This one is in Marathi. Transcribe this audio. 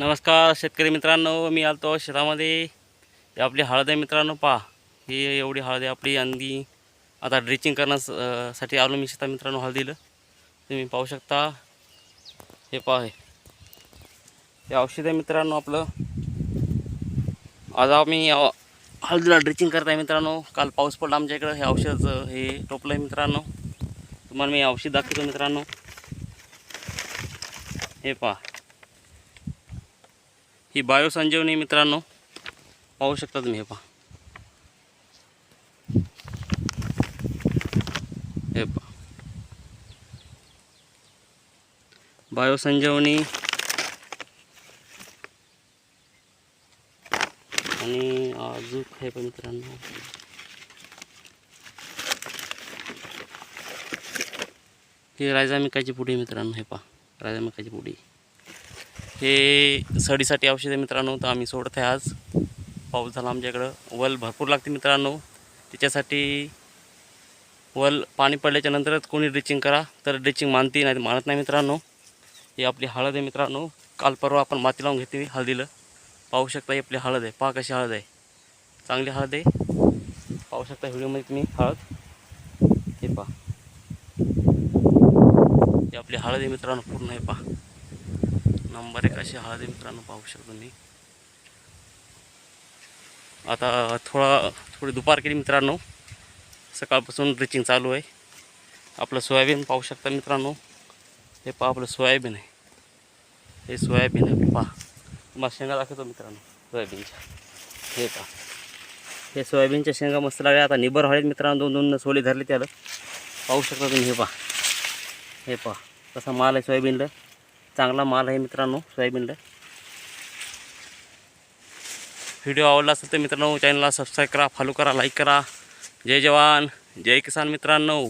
नमस्कार शेतकरी मित्रांनो मी आलतो शेतामध्ये. आपली हळद आहे मित्रांनो पहा. ही एवढी हळद आहे आपली आणि आता ड्रिचिंग करण्यास साठी आलो मी शेतात मित्रांनो हळदीला. तुम्ही पाहू शकता. हे पहा हे. औषध आहे मित्रांनो आपलं. आज आम्ही हळदीला ड्रिचिंग करत आहे मित्रांनो. काल पाऊस पडला आमच्या इकडं हे औषधाचं हे टोपलं आहे मित्रांनो. तुम्हाला मी औषध दाखवतो मित्रांनो. हे पहा. ही बायोसंजीवनी मित्रांनो पाहू शकता तुम्ही हे पहा. हे पहा. बायोसंजीवनी आणि अजून हे पण मित्रांनो. ही राजामिकाची पुडी मित्रांनो हे पहा. राजामिकाची पुडी. हे सडीसाठी औषध आहे मित्रांनो तर आम्ही सोडत आहे आज. पाऊस झाला आमच्याकडं. वल भरपूर लागते मित्रांनो. त्याच्यासाठी वल पाणी पडल्याच्या नंतरच कोणी ड्रिचिंग करा तर ड्रिचिंग मानती नाही मानत नाही मित्रांनो. ही आपली हळद आहे मित्रांनो. काल परवा आपण माती लावून घेतली हळदीला. पाहू शकता ही आपली हळद आहे. पहा कशी हळद आहे. चांगली हळद आहे. पाहू शकता व्हिडिओमध्ये तुम्ही हळद. हे पहा. ही आपली हळद आहे मित्रांनो पूर्ण हे पहा. नंबर एक अशी हळदी मित्रांनो पाहू शकतो मी. आता थोडा थोडी दुपार केली मित्रांनो. सकाळपासून ड्रिचिंग चालू आहे. आपलं सोयाबीन पाहू शकता मित्रांनो. हे पहा आपलं सोयाबीन आहे. हे सोयाबीन आहे पहा. तुम्हाला शेंगा दाखवतो मित्रांनो सोयाबीनच्या. हे पहा. हे सोयाबीनच्या शेंगा मस्त लागल्या. आता निबर हळद मित्रांनो दोन दोन सोली धरले त्याला. पाहू शकता तुम्ही हे पहा. हे पहा. कसा माल आहे सोयाबीनला. चांगला माल आहे मित्रांनो सोयाबीनला. व्हिडिओ आवडला असेल तर मित्रांनो चॅनलला सबस्क्राईब करा फॉलो करा लाईक करा. जय जवान जय किसान मित्रांनो.